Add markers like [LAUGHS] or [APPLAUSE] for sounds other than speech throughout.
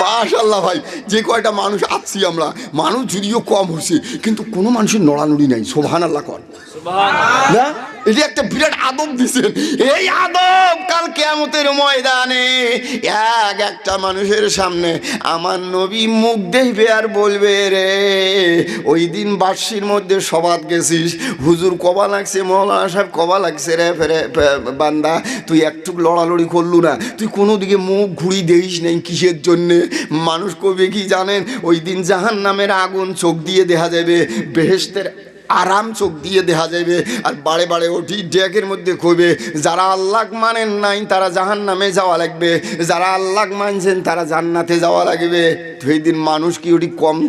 মাশাল্লাহ ভাই যে কয়টা মানুষ আছি আমরা মানুষ যদিও কম হচ্ছে কিন্তু কোনো মানুষের নড়ানড়ি নাই সোভান আল্লাহ কর না? এটি একটা বিরাট আদব দিছেন। এই আদব কাল কেমতের ময়দানে এক একটা মানুষের সামনে আমার নবী মুখ দেখবে আর বলবে, রে, ওই দিন বার্ষির মধ্যে সবাদ গেছিস। হুজুর কবা লাগছে মৌলানা সাহেব কবা লাগছে, রে, ফেরে বান্দা, তুই একটু লড়ালড়ি করলু না। তুই কোনো দিকে মুখ ঘুরি দেখিস নেই কিসের জন্যে? মানুষ কবে কি জানেন? ওই দিন জাহান নামের আগুন চোখ দিয়ে দেখা যাবে। বেহেস্তের আরাম চোখ দিয়ে দেখা যাবে আর বাড়ে বাড়ে ওটি ডেকের মধ্যে খুঁবে যারা আল্লাহ মানেন নাই, তারা জাহান নামে যাওয়া লাগবে। যারা আল্লাহ মানছেন, তারা জান্নাতে যাওয়া লাগবে। এই দিন মানুষ কি ওটি কম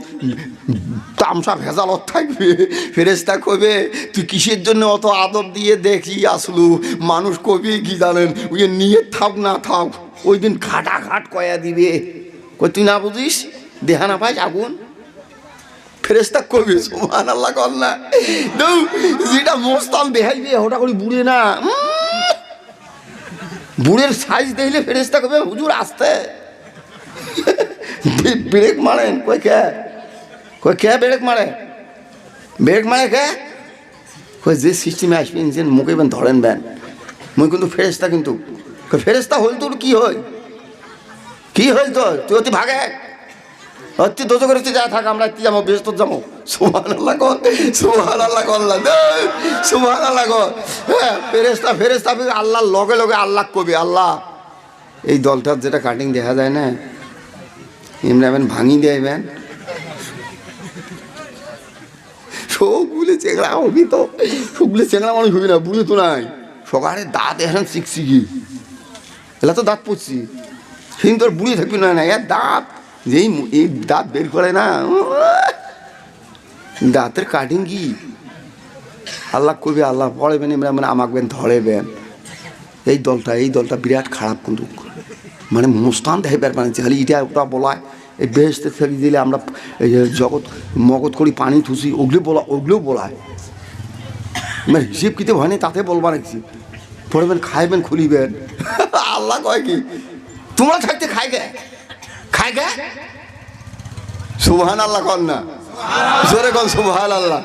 তামসা ভেজালত থাকবে? ফেরেস্তা কবে তুই কিসের জন্য অত আদব দিয়ে দেখি আসলু? মানুষ কবি কি জানেন? ওই নিয়ে থাক না থাক, ওই দিন খাটা খাট কয়া দিবে। কই, তুই না বুঝিস? দেহা না পাইস আগুন? ফেরেস্তা কবি সোমান আল্লাহ কর না। দৌ, যেটা মোস্তাম বেহাইবে ওটা করি বুড়ে না। বুড়ের সাইজ দেখলে ফেরেস্তা কবে হুজুর আসতে। [LAUGHS] ব্রেক মারেন কই কে? কই কে ব্রেক মারে? ব্রেক মারে কে? কই যে সিস্টেমে আসবেন, যে মুখে বেন ধরেন বেন মুই কিন্তু ফেরেস্তা কিন্তু। ফেরেস্তা হল তোর কি হয় কি হল তোর? তুই অতি ভাগে অতি দোজ করে তুই যা থাক, আমরা একটি যাব তোর যাব। সুহান আল্লাহ কর সুহান আল্লাহ করলা সুহান আল্লাহ কর। হ্যাঁ ফেরেস্তা ফেরেস্তা ফেরে আল্লাহর লগে লগে আল্লাহ কবি, আল্লাহ। এই দলটার যেটা কাটিং দেখা যায় না, এমনি এমন ভাঙি চেংড়া হবি তো মানুষ তো নাই। সকালে দাঁত এখন শিখছি কি তো দাঁত পড়ছি বুড়ি না দাঁত মু- এই দাঁত বের করে না। দাঁতের কাটিং কি? আল্লাহ কবি আল্লাহ পড়েবেন এমনি মানে আমাকে ধরেবেন এই দলটা এই দলটা বিরাট খারাপ কিন্তু। মানে মুস্তান বের বানাচ্ছে খালি ইটা ওটা বলায়। এই বেহেস্তে ফেলি দিলে আমরা এই জগৎ মগত করি, পানি থুসি ওগুলো বলা ওগুলোও বলায়। মানে হিসেব কিতে হয় না তাতে বলবা নাকি। পড়বেন খাইবেন খুলিবেন [LAUGHS] আল্লাহ কয় কি? তোমরা থাকতে খাই গে খাই গে সুবহান আল্লাহ কর না। জোরে কন সুবহান আল্লাহ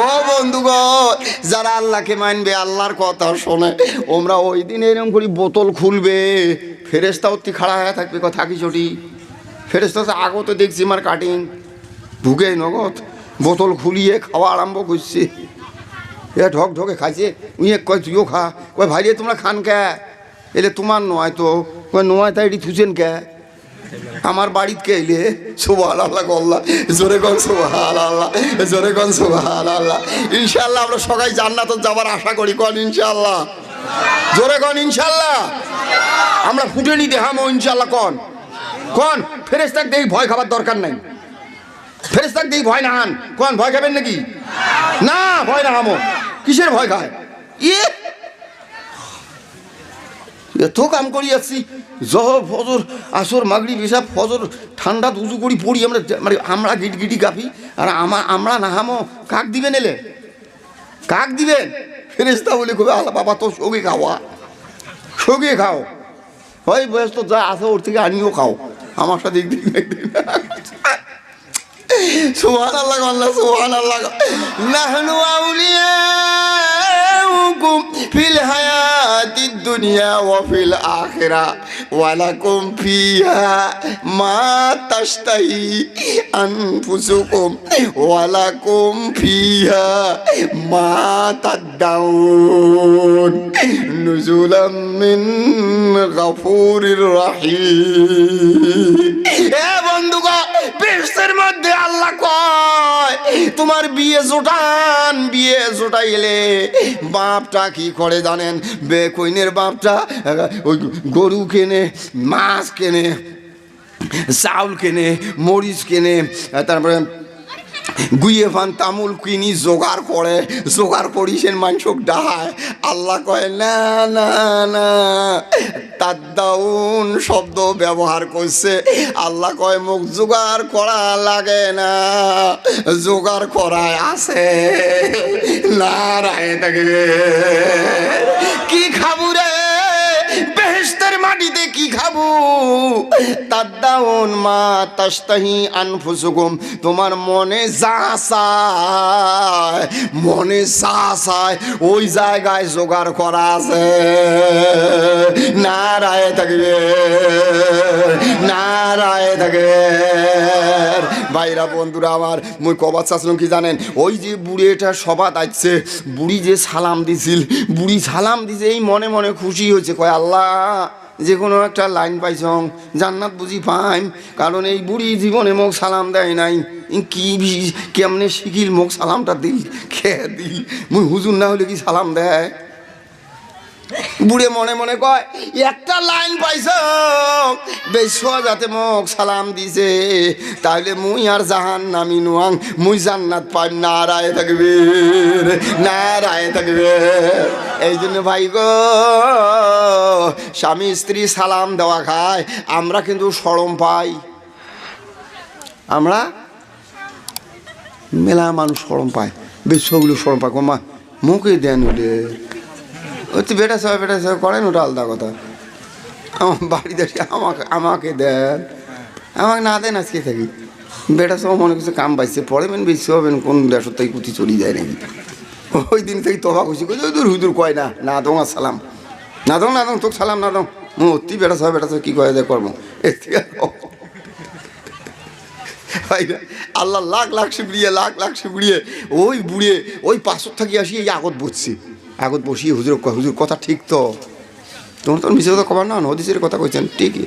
ও বন্ধুগণ যারা আল্লাহকে মানবে, আল্লাহর কথা শোনে, ওমরা ওই দিন এরকম করি বোতল খুলবে ফেরেস্তা অতি খাড়া হয়ে থাকবে থাকি চটি ফেরেস্তা তো আগত দেখছি আমার কাটিং ভুগে নগদ, বোতল খুলিয়ে খাওয়া আরম্ভ করছে। এ ঢক ঢকে খাইছে, উইয়ে কয়, তুইও খা। কয়, ভাইরে, তোমরা খান কে? এলে, তোমার নয় তো। কয়, নয় তাই এটি থুছেন কে? আমার বাড়িতে এলে? সোভাল আল্লাহ গল্লা জোরে গন সোভাল আল্লাহ জোরে গন সোভাল আল্লাহ ইনশাল্লাহ আমরা সবাই জান্নাত যাবার আশা করি, কন ইনশাল্লাহ জোরে কন ইনশাল্লাহ আমরা ফুটেনি দেহামো ইনশাল্লাহ কন। কন ফেরেস্তাক দেখি ভয় খাবার দরকার নাই। ফেরেস্তাক দেখি ভয় না হান কন, ভয় খাবেন নাকি? না, ভয় না হামো। কিসের ভয় খায়? ইয়ে! এত কাম করি আসছি জহর ফজর, আসর মাগড়ি পেশাব ফজর, ঠান্ডা উজু করি পড়ি, আমরা মানে আমরা গিট গিটি গাফি, আর আমার আমরা না হামো কাক দিবেন এলে কাক দিবেন ফেরেস্তা বলে কবে, আল্লাহ বাবা তো সগে খাওয়া। সগে খাও। হয় বয়স তো যা আছে, ওর থেকে আনিও খাও। আমার সাথে একদিন একদিন [LAUGHS] সুহান আল্লাহ আল্লাহ সুহান আল্লাহ নাহনু আউলিয়াউকুম ফিল হায়াতিদ দুনিয়া ওয়া ফিল আখিরা ওয়া লাকুম ফিহা মা তাশতাহি আনফুসুকুম ওয়া লাকুম ফিহা মা তাদদাউন নুজুলাম মিন গাফুরির রাহিম এ বন্ধুগণ বিশ্বের মধ্যে আল্লাহ কয় তোমার বিয়ে জোটান, বিয়ে জোটাইলে বাপটা কি করে জানেন? বে কইনের বাপটা ওই গরু কেনে, মাছ কেনে, চাউল কেনে, মরিচ কেনে, তারপরে গুইয়ে ফান তামুল কিনি জোগাড় করে, জোগাড় করিছেন মাংসক ডাহায়। আল্লাহ কয়, না না না। তাদ্দাউন শব্দ ব্যবহার করছে। আল্লাহ কয়, মুখ জোগাড় করা লাগে না, জোগাড় করায় আছে। না, রায় থাকে কি খাবু রে বেহেস্তের মাটি মাটিতে কি খাব? তাদ্দাউন মা তাস্তাহি আনফুসুকুম। তোমার মনে যা চায়, মনে যা চায়, ওই জায়গায় জোগাড় করা আছে। নারায় থাকবে নারায় থাকবে ভাইরা বন্ধুরা আমার, মুই কবাদ চাচ্ছিলাম কি জানেন? ওই যে বুড়িটা সবাত আসছে বুড়ি যে সালাম দিছিল, বুড়ি সালাম দিছে, এই মনে মনে খুশি হয়েছে। কয়, আল্লাহ যে কোনো একটা লাইন পাইছং জান্নাত বুঝি পাইম, কারণ এই বুড়ি জীবনে মোক সালাম দেয় নাই। কি কেমনে শিখিল মোক সালামটা দিল খেয়ে দিল? মুই হুজুর না হলে কি সালাম দেয়? বুড়ে মনে মনে কয়, একটা লাইন পাইছ, বেশ যাতে মোক সালাম দিছে তাহলে মুই আর জাহান নামি নোয়াং, মুই জান্নাত পাইম না রায় থাকবে না রায় থাকবে এই জন্য ভাই গো, স্বামী স্ত্রী সালাম দেওয়া খায়, আমরা কিন্তু সরম পাই। আমরা মেলা মানুষ সরম পায়, বেশ সরম পায়। কমা, মুখে দেন ওলে তো বেটা সবাই বেটা সবাই করেন ওটা আলাদা কথা। আমার বাড়িতে এসে আমাকে আমাকে দেন। আমাকে না দেন, আজকে থাকি। বেটা সব মনে করছে কাম পাইছে পরে মেন বেশি হবেন কোন দেশের থেকে কুতি চলি যায় নাকি? ওই দিন থেকে তবা খুশি করে ওই দূর হুদুর কয় না না দো সালাম। না দো না দো, তোকে সালাম, না দো। মো অতি বেটা সবাই বেটা সবাই কী কয় দেয় কর্ম আর? আল্লাহ লাখ লাখ শিবড়িয়ে লাখ লাখ শিবড়িয়ে ওই বুড়িয়ে, ওই পাঁচশো থাকি আসি, এই আগত বসছি। আগত বসিয়ে হুজুর হুজুর, কথা ঠিক তো? তোমার তো মিশে কথা কবার না হদিসের কথা কইছেন, ঠিকই।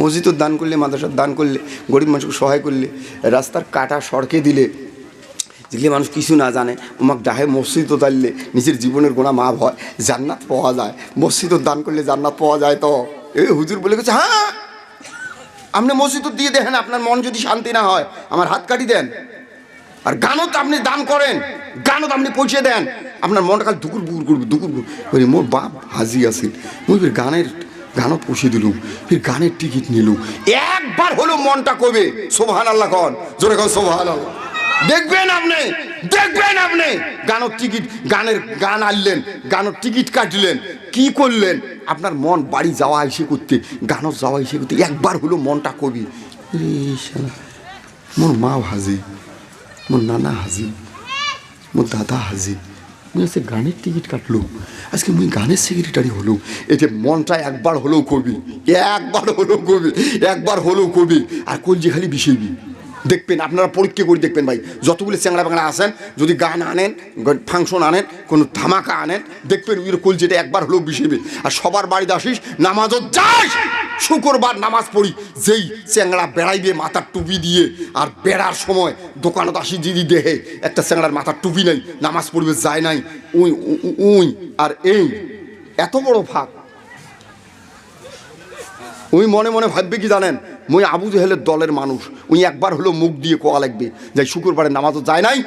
মসজিদও দান করলে মাদ্রাসার দান করলে, গরিব মানুষকে সহায় করলে, রাস্তার কাটা সড়কে দিলে যেগুলি মানুষ কিছু না জানে আমাকে ডাহে মসজিদ তাইলে নিজের জীবনের গোনা মাপ হয়, জান্নাত পাওয়া যায়, মসজিদও দান করলে জান্নাত পাওয়া যায় তো। এ হুজুর বলে গেছে হ্যাঁ আপনি মসজিদ দিয়ে দেখেন, আপনার মন যদি শান্তি না হয়, আমার হাত কাটি দেন। আর গানত আপনি দান করেন, গানত আপনি পৌঁছে দেন। আপনার মনটা কাল দুকুর বুকুর করবে, দুকুর বুকুর। মোর বাপ হাজি আছিল। মুই ফির গানের, গানও পুষিয়ে দিলুম। ফির গানের টিকিট নিলুম। একবার হলো মনটা কবে সোভান আল্লাহ কন। জোরে কন সোভান দেখবেন আপনি দেখবেন আপনি। গানের টিকিট, গানের গান আনলেন গানের টিকিট কাটলেন, কি করলেন? আপনার মন বাড়ি যাওয়া এসে করতে গানও যাওয়া এসে করতে একবার হলো মনটা কবি মোর মা হাজি। মোর নানা হাজি মোর দাদা হাজি মুই আজকে গানের টিকিট কাটলো আজকে মুই গানের সেক্রেটারি হলো এই যে মনটা একবার হলেও কবি একবার হলেও কবি একবার হলেও কবি আর কলজি খালি বিষয়বি দেখবেন, আপনারা পরীক্ষা করে দেখবেন ভাই। যতগুলো চ্যাংড়া বাংলা আসেন যদি গান আনেন ফাংশন আনেন, কোনো ধামাকা আনেন, দেখবেন ওই কলজিটা একবার হলেও বিষেবে আর সবার বাড়িতে আসিস, নামাজও যাস! শুক্রবার নামাজ পড়ি, যেই চ্যাংড়া বেড়াইবে, মাথার টুপি দিয়ে, আর বেড়ার সময় দোকানত আসি দিদি দেহে একটা চ্যাংড়ার মাথার টুপি নাই, নামাজ পড়বে, যায় নাই, উই উই, আর এই, এত বড় ফাঁক উই মনে মনে ভাববে কি জানেন? মুই আবু জেহেলের দলের মানুষ। উই একবার হলো মুখ দিয়ে কোয়া লাগবে যে শুক্রবারে নামাজও যায় নাই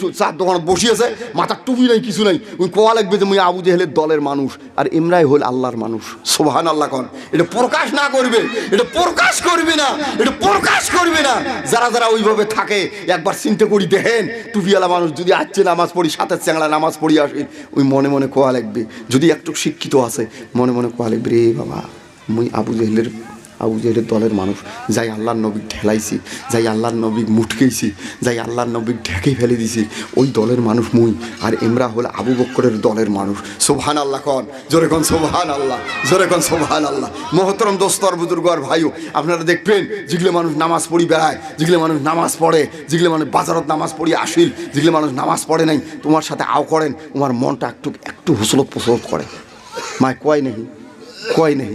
তো চার দোকানে বসিয়েছে মাথার টুপি নাই, কিছু নাই। উই কোয়া লাগবে যে মুই আবু জেহেলের দলের মানুষ। আর ইমরাই হল আল্লাহর মানুষ। সোহান আল্লাহ কন। এটা প্রকাশ না করবে, এটা প্রকাশ করবে না, এটা প্রকাশ করবে না। যারা যারা ওইভাবে থাকে, একবার চিন্তা করি দেখেন, টুপিওয়ালা মানুষ যদি আসছে নামাজ পড়ি সাথে চ্যাংলা নামাজ পড়ি আসে ওই মনে মনে কোয়া লাগবে। যদি একটু শিক্ষিত আছে, মনে মনে কোয়া লাগবে, রে বাবা। মুই আবু জেহেলের আবু জেহেলের দলের মানুষ। যাই আল্লাহর নবী ঠেলাইছি যাই আল্লাহর নবী মুটকেইছি, যাই আল্লাহর নবী ঢেকে ফেলে দিছি, ওই দলের মানুষ মুই। আর এমরা হল আবু বক্করের দলের মানুষ। সোভান আল্লাহ কন, জোরে কন সোভান আল্লাহ জোরে কন সোভান আল্লাহ মহতরম দোস্তর বুজুর্গ আর ভাইও, আপনারা দেখবেন, যেগুলো মানুষ নামাজ পড়ি বেড়ায়, যেগুলো মানুষ নামাজ পড়ে, যেগুলো মানুষ বাজারত নামাজ পড়ি আসিল, যেগুলো মানুষ নামাজ পড়ে নাই, তোমার সাথে আও করেন, তোমার মনটা একটু একটু হুসলত পুসলত করে। মায় কয় নেই কয় নেই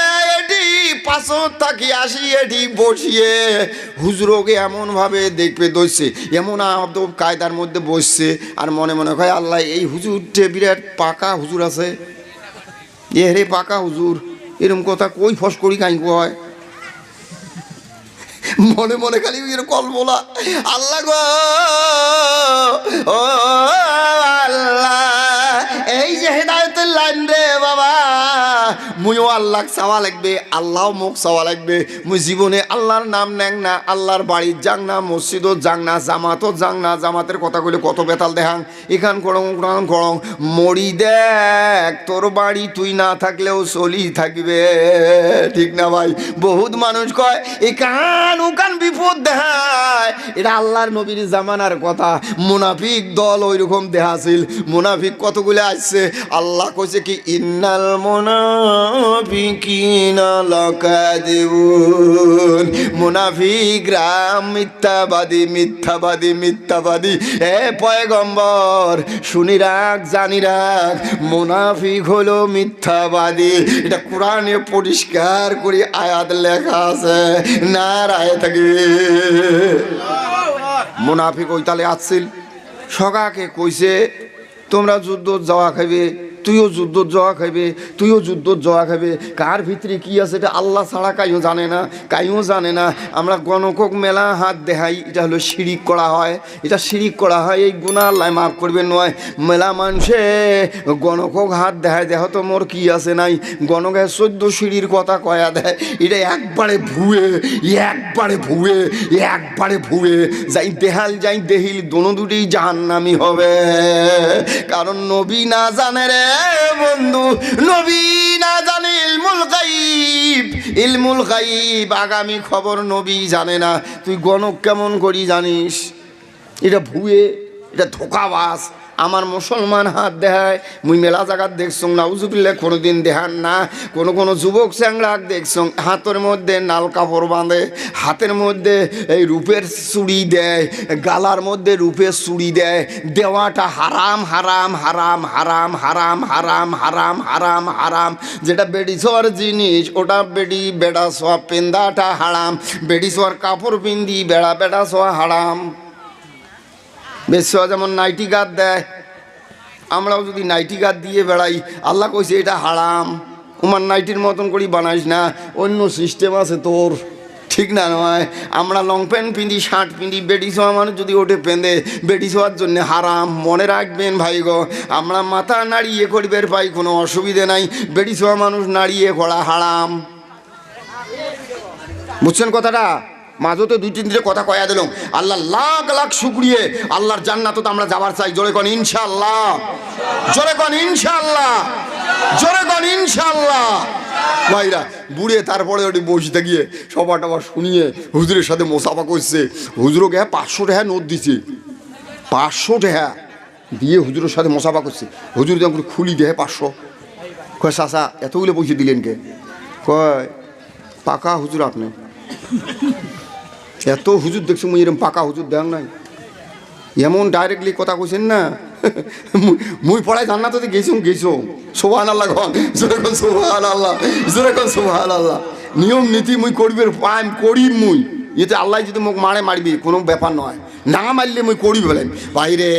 পাঁচশো থাকি আসি এটি বসিয়ে। হুজুরকে এমনভাবে দেখবে দইছে এমন আদব কায়দার মধ্যে বসছে, আর মনে মনে হয় আল্লাহ, এই হুজুরটে বিরাট পাকা হুজুর আছে। এ রে পাকা হুজুর, এরম কথা কই ফস করি কাই হয় মনে মনে খালি কল বলা আল্লাহ গো, ও আল্লাহ, এই যে হেদায়তের লাইন রে মুইও আল্লাহ চাওয়া লাগবে আল্লাহ মুখ চাওয়া লাগবে। মুই জীবনে আল্লাহর নাম নেং না, আল্লাহর বাড়ির যাং না, মসজিদও যাং না, জামাতও যাং না, জামাতের কথা কইলে কত বেতাল দেখাং এখান করং করং করং মরি দেখ, তোর বাড়ি তুই না থাকলেও চলি থাকবে। ঠিক না ভাই? বহুত মানুষ কয় এখান ওখান বিপদ দেখায়। এটা আল্লাহর নবীর জামানার কথা। মুনাফিক দল ওই রকম দেখাছিল মুনাফিক কতগুলো আসছে? আল্লাহ কইছে কি, ইন্নাল মুনাফিকিনা লাকাদিবুন। মুনাফিকরা মিথ্যাবাদী মিথ্যাবাদী মিথ্যাবাদী। এ পয়গম্বর, শুনি রাখ, জানি রাখ, মুনাফিক হলো মিথ্যাবাদী। এটা কোরআনে পরিষ্কার করে আয়াত লেখা আছে। না রায় থাকে মুনাফিক ওই তালে আসছিল। সগাকে কইছে, তোমরা যুদ্ধ যাওয়া খাইবে তুইও যুদ্ধ জয়া খাইবে তুইও যুদ্ধ যাওয়া খাইবে কার ভিতরে কি আছে এটা আল্লাহ ছাড়া কাইও জানে না, কাইও জানে না। আমরা গণকক মেলা হাত দেখাই, এটা হলো শিরিক করা হয়। এটা শিরিক করা হয়, এই গুণা আল্লাহ মাফ করবে নয়। মেলা মানুষে গণকক হাত দেখায় দেহ তো মোর কি আছে নাই। গণকে চোদ্দ সিঁড়ির কথা কয়া দেয়, এটা একবারে ভুয়ে একবারে ভুয়ে একবারে ভুয়ে। যাই দেহাল যাই দেহিল দোনো দুটি জাহান্নামি হবে। কারণ নবী না জানে রে। বন্ধু, নবী না জানে ইলমুল গাইব। ইলমুল গাইব আগামী খবর নবী জানে না। তুই গণক কেমন করি জানিস? এটা ভুয়ে, এটা ধোকাবাস আমার মুসলমান হাত দেহায় মুই মেলা জায়গাত দেখছং না উজুবিল্লে কোনো দিন দেখান না। কোনো কোনো যুবক চ্যাংড়াক দেখছং, হাতের মধ্যে নাল কাপড় বাঁধে, হাতের মধ্যে এই রূপের চুড়ি দেয়, গালার মধ্যে রূপের চুড়ি দেয়। দেওয়াটা হারাম হারাম হারাম হারাম হারাম হারাম হারাম হারাম হারাম। যেটা বেডি ছোয়ার জিনিস, ওটা বেডি বেড়া সোয়া পেন্দাটা হারাম। বেডি সোয়ার কাপড় পিন্দি, বেড়া বেড়া সোয়া হারাম। বেশা যেমন নাইটি গাদ দেয়, আমরাও যদি নাইটি গাদ দিয়ে বেড়াই, আল্লাহ কইছে এটা হারাম। তোমার নাইটির মতন করি বানাইস না, অন্য সিস্টেম আছে তোর। ঠিক না নয়? আমরা লং প্যান্ট পিঁধি শার্ট পিঁধি বেডি শোয়া মানুষ যদি ওঠে পেঁধে বেডি শোয়ার জন্য হারাম। মনে রাখবেন ভাই গো, আমরা মাথা নাড়িয়ে করিবের পাই কোনো অসুবিধে নাই। বেডি শোয়া মানুষ নাড়িয়ে করা হারাম। বুঝছেন কথাটা? মাঝতে দুই, তিন দিনে কথা কয়া দিলাম। আল্লাহ লাখ লাখ শুক্রিয়ে। আল্লাহর জান্নাত আমরা যাবার চাই। জোরে কন ইনশাল্লাহ জোরে কন ইনশাল্লাহ জোরে কন ইনশাল্লাহ ভাইরা, বুড়ে তারপরে ওটি বসতে গিয়ে সবার টবার শুনিয়ে হুজুরের সাথে মোসাফা করছে। হুজুরকে পাঁচশো টাকা নোট দিছে। পাঁচশো টাকা দিয়ে হুজুরের সাথে মোসাফা করছে। হুজুর যখন খুলি দেয় পাঁচশো। কয়, চাচা, এতগুলো পয়সা দিলেন কে? কয়, পাকা হুজুর আপনি। এত হুজুর দেখছ, মুই এরম পাকা হুজুর দেখ নাই। এমন ডাইরেক্টলি কথা কইছেন না, মুই- পড়ায় জান্নাতে গেছো গেছো সোহান আল্লাহ সোহান আল্লাহ সোহান আল্লাহ নিয়ম, নীতি মুই করবে পাইম করি মুই। এতে আল্লাহ যদি মোক মারে মারবি, কোনো ব্যাপার নয়। না মারলে মুই করি বলেন বাইরে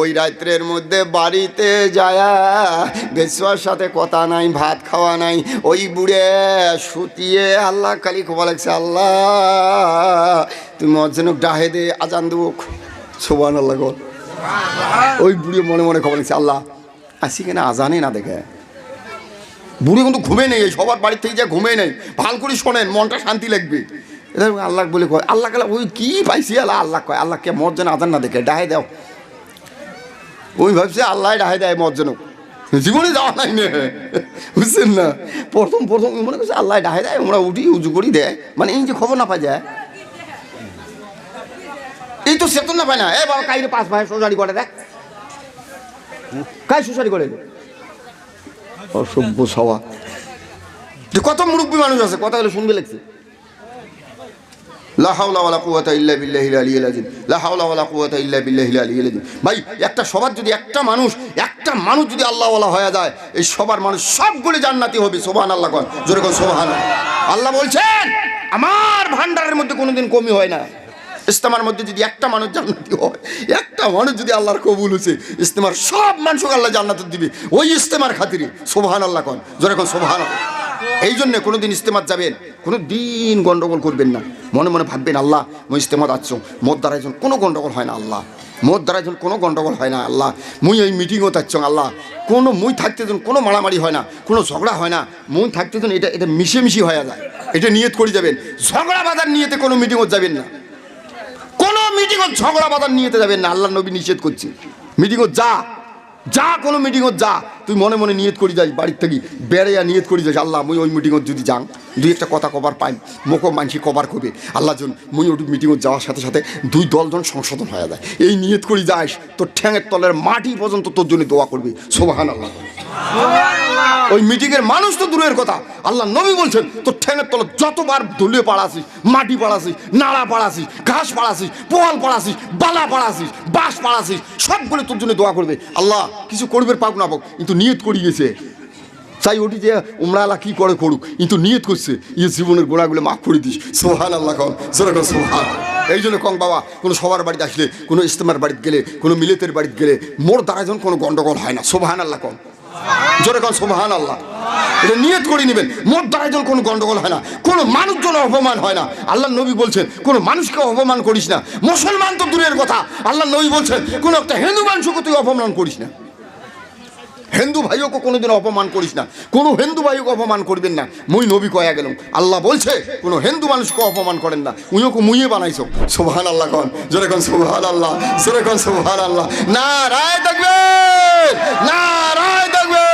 ওই রাত্রের মধ্যে বাড়িতে যায়া বেশুয়ার সাথে কথা নাই, ভাত খাওয়া নাই, ওই বুড়ে শুতিয়ে আল্লাহ খালি খোবা লাগছে, আল্লাহ, তুমি অর্জনক ডাহে দে, আজান দেবো। সোবান আল্লাহ গল ওই বুড়ি মনে মনে খবর লাগছে, আল্লাহ, আসি কেন আজানে না দেখে? বুড়ি কিন্তু ঘুমে নেই, সবার বাড়ির থেকে যা ঘুমে নেই। ভালো করে শোনেন, মনটা শান্তি লাগবে। এটা আল্লাহ বলে কয়, আল্লাহ গেলে ওই কি পাইছি আল্লাহ? আল্লাহ কয়, আল্লাহ কে মর যেন আজান না দেখে, ডাহে দাও। ওই ভাবছে আল্লাহ ডাহে দেয় মর যেন। জীবনে যাওয়া নাই নে। বুঝছেন না? প্রথম প্রথম মনে করছে আল্লাহ ডাহে দেয়, আমরা উঠি, উজু করি, দেয়। মানে এই যে খবর না পাই যায়। এই তো সেতন না পায় না। এ বাবা কাইরে পাঁচ ভাই সোসারি করে, দেখ। কাই সোসারি করে? অসভ্য সওয়া কত মুরব্বী মানুষ আছে কথা হলে শুনবে লাগছে। লা হাওলা ওয়ালা ইল্লা বিল্লাহিল আলিয়্যিল আযীম। লা হাওলা ওয়ালা কুওয়াতা ইল্লা বিল্লাহিল ভাই, একটা সবার যদি একটা মানুষ একটা মানুষ যদি আল্লাহ ওয়ালা হয়ে যায়, এই সবার মানুষ সবগুলো জান্নাতি হবে কোন। জোরে কোন, সুবহানাল্লাহ। আল্লাহ বলছেন, আমার ভান্ডারের মধ্যে কোনোদিন কমি হয় না। ইস্তেমার মধ্যে যদি একটা মানুষ জান্নাতি হয়, একটা মানুষ যদি আল্লাহর কবুল হয়েছে ইস্তেমার সব মানুষকে আল্লাহ জান্নাত দিবে। ওই ইস্তেমার খাতিরে সোভান আল্লাহ কন। জোরে কোন সোভান এই জন্য কোনো দিন ইস্তেমাত যাবেন কোনো দিন গণ্ডগোল করবেন না। মনে মনে ভাববেন, আল্লাহ, মুই ইস্তেমাত আসছ মোর দ্বারা একজন কোনো গণ্ডগোল হয় না, আল্লাহ। মোর দ্বারা একজন কোনো গণ্ডগোল হয় না, আল্লাহ। মুই এই মিটিংও থাকছ, আল্লাহ। কোনো, মুই থাকতে যেন কোনো মারামারি হয় না, কোনো ঝগড়া হয় না, মুই থাকতে যেন এটা এটা মিশে মিশি হয়ে যায়। এটা নিয়ত করে যাবেন। ঝগড়া বাজার নিয়েতে কোনো মিটিংও যাবেন না। কোনো মিটিংও ঝগড়া বাজার নিয়েতে যাবেন না আল্লাহ নবী নিষেধ করছে। মিটিংও যা যা কোনো মিটিংও যা তুই মনে মনে নিয়ত করি যাই, বাড়ির থেকে বেড়ে নিয়ত করি যাই আল্লাহ আমি ওই মিটিংয়ে যদি যাং। দুই একটা কথা কবার পাই মোকো মানসি কবার করবে আল্লাহ জন মুই ওই মিটিংত যাওয়ার সাথে সাথে দুই দলজন সংশোধন হয়ে যায়। এই নিয়ত করি যাস তোর ঠ্যাঙের তলের মাটি পর্যন্ত তোর জন্য দোয়া করবে। সোবাহান আল্লাহ ওই মিটিংয়ের মানুষ তো দূরের কথা। আল্লাহ নবী বলছেন তোর ঠ্যাঙের তলে যতবার ধুলে পাড়াছিস মাটি পাড়াছিস নাড়া পাড়াছিস ঘাস পাড়াছিস পোয়াল পাড়াছিস বালা পাড়াছিস বাঁশ পাড়াছিস সবগুলো তোর জন্য দোয়া করবে। আল্লাহ কিছু করবে পাক না পাক কিন্তু নিয়ত করি গেছে। চাই ওটি যে উমরা আল্লাহ কি করে করুক। কিন্তু নিয়ত করছে ইয়ে জীবনের গোড়াগুলো মাফ করে দিস। সোহান আল্লাহ কন সেরকম সোহান এই জন্য কং বাবা, কোনো সবার বাড়িতে আসলে, কোনো ইস্তেমার বাড়িতে গেলে, কোনো মিলেতের বাড়িতে গেলে, মোর দ্বারা যেন কোনো গণ্ডগোল হয় না। সোহান আল্লাহ কম জোরে কন সোহান আল্লাহ এটা নিয়ত করে নেবেন, মোর দ্বারা যেন কোনো গন্ডগোল হয় না। কোনো মানুষ যেন অপমান হয় না। আল্লাহ নবী বলছেন, কোনো মানুষকে অপমান করিস না। মুসলমান তো দূরের কথা। আল্লাহ নবী বলছেন, কোনো একটা হিন্দু মানুষকে তুই অপমান করিস না। হিন্দু ভাইকে কোনোদিন অপমান করিস না। কোনো হিন্দু ভাইকে অপমান করবেন না। মুই নবী কয়া গেলাম। আল্লাহ বলছে, কোনো হিন্দু মানুষকে অপমান করেন না। উইকে মুইয়ে বানাইছো। সোভান আল্লাহ কন, জোরে কন সোভান আল্লাহ জোরে কন সোভান আল্লাহ না রায় থাকবে না রায় থাকবে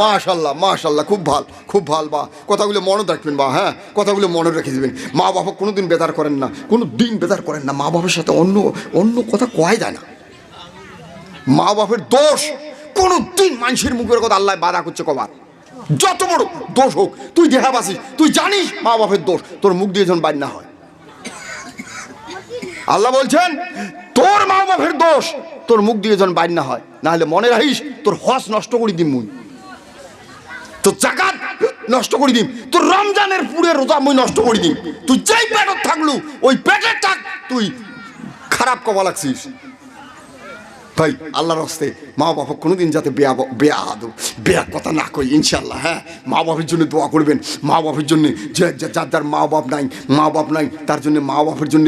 মাশাল্লাহ মাশাল্লাহ, খুব ভালো খুব ভালো, বা। কথাগুলো মনে রাখবেন, বা হ্যাঁ কথাগুলো মনে রেখে দেবেন। মা বাবা কোনো দিন বেদার করেন না, কোনো দিন বেদার করেন না। মা বাবার সাথে অন্য অন্য কথা কয় যায় না। মা বাপের দোষ কোনো দিন মানুষের মুখের কথা আল্লাহ বাধা করছে কবার। যত বড় দোষ হোক, তুই দেহাবাসিস তুই জানিস মা বাপের দোষ, তোর মুখ দিয়ে যখন বাইর না হয়। আল্লাহ বলছেন, তোর মা বাপের দোষ, তোর মুখ দিয়ে যখন বাইর না হয় না হলে মনে রাখিস তোর হস নষ্ট করে দিম মুই। তোর জাকাত নষ্ট করে দিম, তোর রমজানের পুরে রোজা মুই নষ্ট করে দিম। তুই যেই পেটত থাকলু, ওই পেটের থাক তুই খারাপ কবা লাগছিস। ভাই আল্লাহর হস্তে মা বাবা কোনোদিন যাতে বেয়া বেয়া আদো বেয়া কথা না কই ইনশাল্লাহ হ্যাঁ? মা বাপের জন্য দোয়া করবেন। মা বাপের জন্য যার যার মা বাপ নাই, মা বাপ নাই, তার জন্য মা বাপের জন্য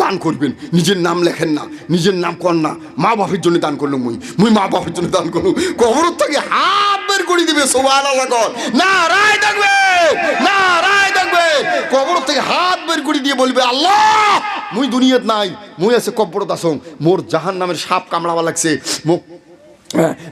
দান করবেন। নিজের নাম লেখেন না, নিজের নাম কর না, মা বাপের জন্য দান করল মুই। মুই মা বাপের জন্য দান করল কবর থেকে হাত বের করে দিবে সোভান আল্লাহ কর। না রায় থাকবে না রায় থাকবে। কবর থেকে হাত বের করে দিয়ে বলবে, আল্লাহ, মুই দুনিয়াত নাই মুই আছে কব্বর দাসং। মোর জাহান নামের সাপ কামড়াবা লাগছে। মুখ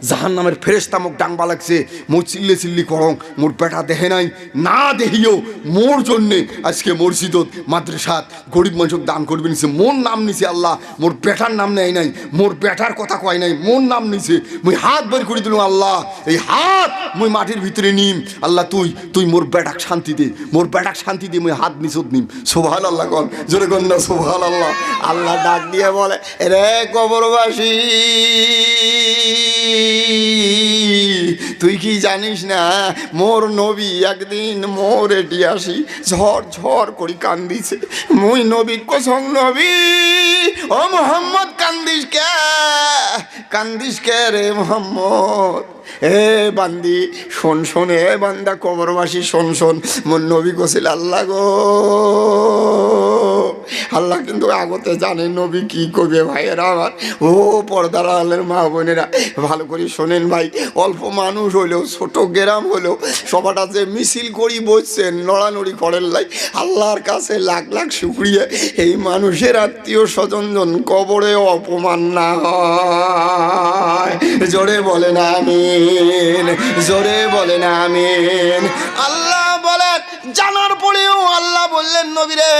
জাহান নামের ফেরেস্তা মুখ ডাংবা লাগছে। মোর চিল্লে চিল্লি করং মোর বেটা দেহে নাই, না দেহিও, মোর জন্যে আজকে মসজিদত মাদ্রাসাত গরিব মানুষক দান করবে নিছে। মোর নাম নিছে আল্লাহ, মোর বেটার নাম নেয় নাই, মোর বেটার কথা কয় নাই, মোর নাম নিছে। মুই হাত বের করে দিলাম, আল্লাহ, এই হাত মুই মাটির ভিতরে নিম। আল্লাহ, তুই তুই মোর বেটাক শান্তি দে, মোর বেটাক শান্তি দিয়ে মুই হাত নিচত নিম। সোভাল আল্লাহ কন, জোরে কন না সোভাল আল্লাহ আল্লাহ ডাক দিয়ে বলে রে কবরবাসী! তুই কি জানিস না? মোর নবী একদিন মোর এটি আসি ঝড় ঝড় করি কান্দিছে। মুই নবী কসং নবী, ও মোহাম্মদ কান্দিস কে? কান্দিস কে রে মোহাম্মদ? এ বান্দি, শোন শোন, এ বান্দা, কবরবাসী, শোন শোন, মোর নবী কছিল আল্লাহ গো। আল্লাহ কিন্তু আগতে জানে নবী কি করবে ভাইয়েরা আমার। ও পর্দার আলের মা বোনেরা, ভালো করে শোনেন ভাই, অল্প মানুষ হইলেও, ছোট গ্রাম হলেও সবাটা যে মিছিল করি বসছেন, নড়ানড়ি করেন লাই, আল্লাহর কাছে লাখ লাখ শুক্রিয়া। এই মানুষের আত্মীয় স্বজনজন কবরে অপমান না হয় জোরে বলেন আমিন। জোরে বলেন আমিন। আল্লাহ বলেন জানার পরেও আল্লাহ বললেন নবীরে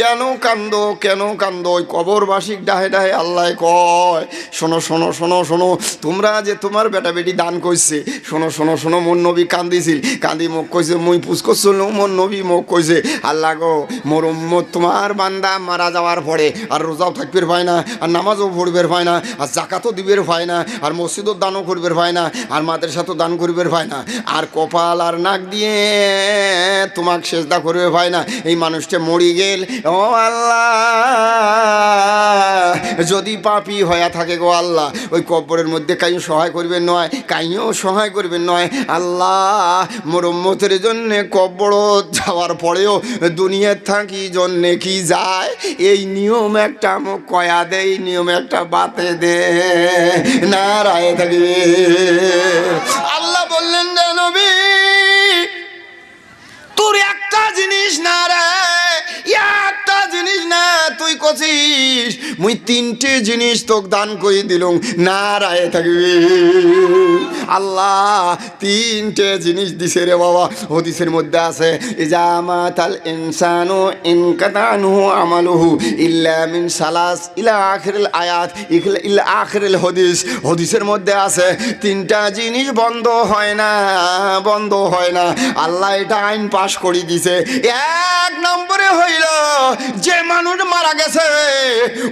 কেন কান্দ কেন কান্দ? ওই কবরবাসিক ডাহে ডাহে আল্লাহ কয়, শোনো শোনো শোনো শোনো, তোমরা যে তোমার বেটা বেটি দান করছে শোনো শোনো শোনো, মোর নবী কান্দিছিল। কান্দি মুখ কইছে, মুই পুষ করছিল, মোর নবী মুখ কইছে, আল্লাহ গো, মোর তোমার বান্দা মারা যাওয়ার পরে আর রোজাও থাকবে পায় না, আর নামাজও পড়বে পায় না, আর জাকাতও দিবের পায় না, আর মসজিদও দানও করবে পায় না, আর মাদের মাদ্রাসাতেও দান করবে পায় না, আর কপাল আর নাক দিয়ে তোমাকে সেজদা করবে ভাই না। এই মানুষটা মরি গেল ও আল্লাহ। যদি পাপি হয়ে থাকে গো আল্লাহ, ওই কব্বরের মধ্যে কাইও সহায় করবেন নয়, কাইও সহায় করবেন নয়। আল্লাহ মরম্মতের জন্যে কব্বর যাওয়ার পরেও দুনিয়ার থাকি জন্যে কি যায়? এই নিয়ম একটা মোক কয়া এই নিয়ম একটা বাতে দে। না রায় থাকবে। diz মুই তিনটে জিনিস তোক দান করে দিলুম না রায় থাকবি। আল্লাহ, তিনটে জিনিস দিছে রে বাবা, হদিসের মধ্যে আছে ইজামাত আল ইনসানু ইনকাতানহু আমালুহু ইল্লা মিন সালাস, ইলা আখিরিল আয়াত ইল্লা আখিরিল হদিস। হদিসের মধ্যে আছে, তিনটা জিনিস বন্ধ হয় না, বন্ধ হয় না। আল্লাহ এটা আইন পাশ করে দিছে। এক নম্বরে হইল, যে মানুষ মারা গেছে,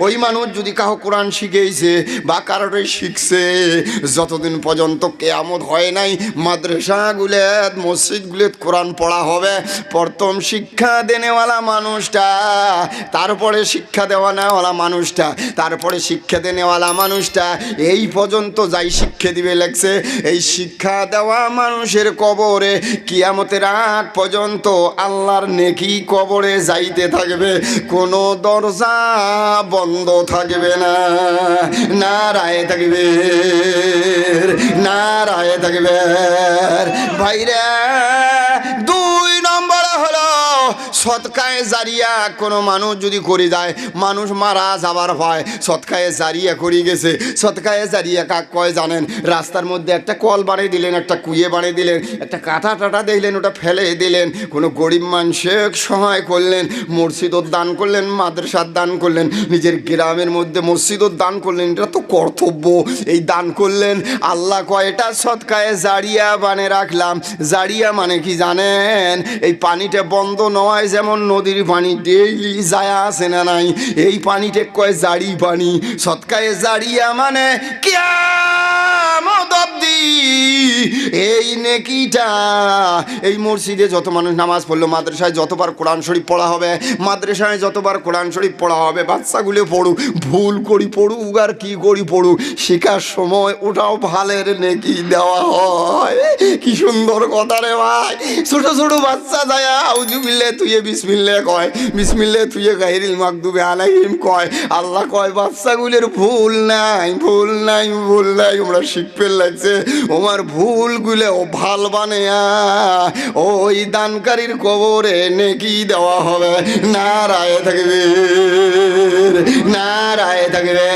ওই মানুষ যদি কাহো কোরআন শিখেছে বা কারোর শিখছে, যতদিন পর্যন্ত কেয়ামত হয় নাই, মাদ্রাসাগুলেত, মসজিদগুলেত কোরআন পড়া হবে। প্রথম শিক্ষা দেনেওয়ালা মানুষটা, তারপরে শিক্ষা দেওয়া দেওয়ানাওয়ালা মানুষটা, তারপরে শিক্ষা দেনেওয়ালা মানুষটা, এই পর্যন্ত যাই শিক্ষা দিবে লাগছে এই শিক্ষা দেওয়া মানুষের কবরে কিয়ামতের আগ পর্যন্ত আল্লাহর নেকি কবরে যাইতে থাকবে। কোনো দরজা বন্ধ থাকবে না। না রায় থাকবে। না রায় থাকবে। ভাইরা সৎকায় জারিয়া কোনো মানুষ যদি করে যায়, মানুষ মারা যাবার ভয়। সৎকায়ে জারিয়া করে গেছে। সৎকায়ে জারিয়া কাক কয় জানেন? রাস্তার মধ্যে একটা কল বানিয়ে দিলেন, একটা কুয়ে বানিয়ে দিলেন, একটা কাঁটা টাটা দেখলেন, ওটা ফেলে দিলেন। কোনো গরিব মানুষের সহায় করলেন, মসজিদও দান করলেন, মাদ্রাসার দান করলেন, নিজের গ্রামের মধ্যে মসজিদও দান করলেন। এটা তো কর্তব্য। এই দান করলেন আল্লাহ কয় এটা সৎকায়ে জারিয়া বানে রাখলাম। জারিয়া মানে কি জানেন? এই পানিটা বন্ধ নয়, যেমন নদীর পানি। ডেইলি যায় আসে না নাই? এই পানিটা কয় জারি পানি? সৎকায়ে জারিয়া মানে অব্দি এই নেকিটা, এই মসজিদে যত মানুষ নামাজ পড়ল, মাদ্রাসায় যতবার কোরআন শরীফ পড়া হবে, মাদ্রাসায় যতবার কোরআন শরীফ পড়া হবে, বাচ্চাগুলো পড়ুক, ভুল করি পড়ুক, আর কি করি পড়ুক, শেখার সময় ওটাও ভালের নেকি দেওয়া হয়। কি সুন্দর কথা রে ভাই। ছোট ছোট বাচ্চা যায় আউজুবিল্লে তুইয়ে বিসমিল্লে কয়। বিসমিল্লে তুইয়ে গাহিরিল মাকদুবে আলাইহিম কয়। আল্লাহ কয়, বাচ্চাগুলোর ভুল নাই ভুল নাই ভুল নাই ওরা শিখতে লাগছে ওমার ভুলগুলো ও ভালো বানেয়া, ওই দানকারীর কবরে নেকি দেওয়া হবে। না রায় থাকবে না রায় থাকবে